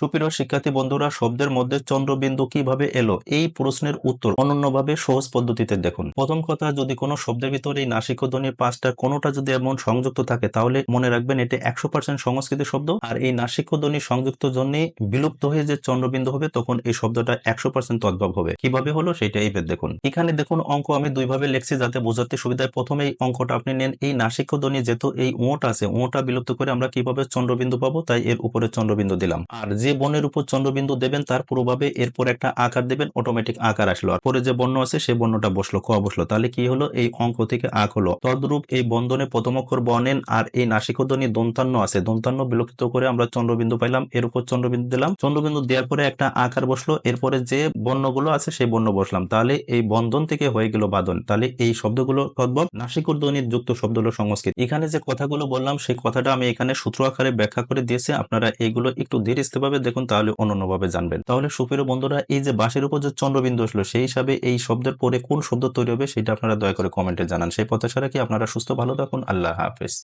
সুপ্রিয় শিক্ষার্থী বন্ধুরা, শব্দের মধ্যে চন্দ্রবিন্দু কীভাবে এলো? এই প্রশ্নের উত্তর অনন্যভাবে সহজ পদ্ধতিতে দেখুন। প্রথম কথা, যদি কোনো শব্দের ভিতরে এই নাসিক ধ্বনির পাঁচটা, কোনোটা যদি এমন সংযুক্ত থাকে, তাহলে মনে রাখবেন এটি একশো পার্সেন্ট সংস্কৃত শব্দ। আর এই নাসিক ধ্বনি সংযুক্ত জন্যে বিলুপ্ত হয়ে যে চন্দ্রবিন্দু হবে, তখন এই শব্দটা একশো পার্সেন্ট তদ্ভব হবে। কীভাবে হলো? সেটা এইবার দেখুন। এখানে দেখুন অঙ্ক আমি দুইভাবে লিখছি যাতে বোঝাতে সুবিধায় প্রথমে এই অঙ্কটা আপনি নেন। এই নাসিক ধ্বনি যেহেতু এই ওটা আছে ওটা বিলুপ্ত করে আমরা কীভাবে চন্দ্রবিন্দু পাবো, তাই এর উপরে চন্দ্রবিন্দু দিলাম। আর যে বর্ণের উপর চন্দ্রবিন্দু দেবেন, তার পুরোভাবে এরপর একটা আকার দেবেন অটোমেটিক আকার আসলো। আর পরে যে বর্ণ আছে সেই বর্ণটা বসল ক বসল। তাহলে কি হলো? এই অঙ্ক থেকে আক হলো। তদ্রূপ এই বন্ধনে প্রথম অক্ষর বনেন আর এই নাসিকধ্বনি দন্তান্ন আছে। দন্তান্ন বিলুপ্ত করে আমরা চন্দ্রবিন্দু পাইলাম, এর উপর চন্দ্রবিন্দু দিলাম। চন্দ্রবিন্দু দেওয়ার পরে একটা আকার বসল, এরপরে যে বর্ণগুলো আছে, সেই বর্ণ বসলাম। তাহলে এই বন্ধন থেকে হয়ে গেল বাদন। তাহলে এই শব্দগুলো তদ্ভব নাসিকধ্বনির যুক্ত শব্দ হলো সংস্কৃত। এখানে যে কথাগুলো বললাম, সেই কথাটা আমি এখানে সূত্র আকারে ব্যাখ্যা করে দিয়েছি। আপনারা এইগুলো একটু ধীরে ভাবে দেখুন, তাহলে অনন্যভাবে জানবেন। তাহলে সুপ্রিয় বন্ধুরা, এই যে বাঁশের উপর যে চন্দ্রবিন্দু আসলো, সেই হিসাবে এই শব্দের পরে কোন শব্দ তৈরি হবে, সেটা আপনারা দয়া করে কমেন্টে জানান। সেই পথে প্রত্যাশা কি আপনারা সুস্থ, ভালো থাকুন। আল্লাহ হাফেজ।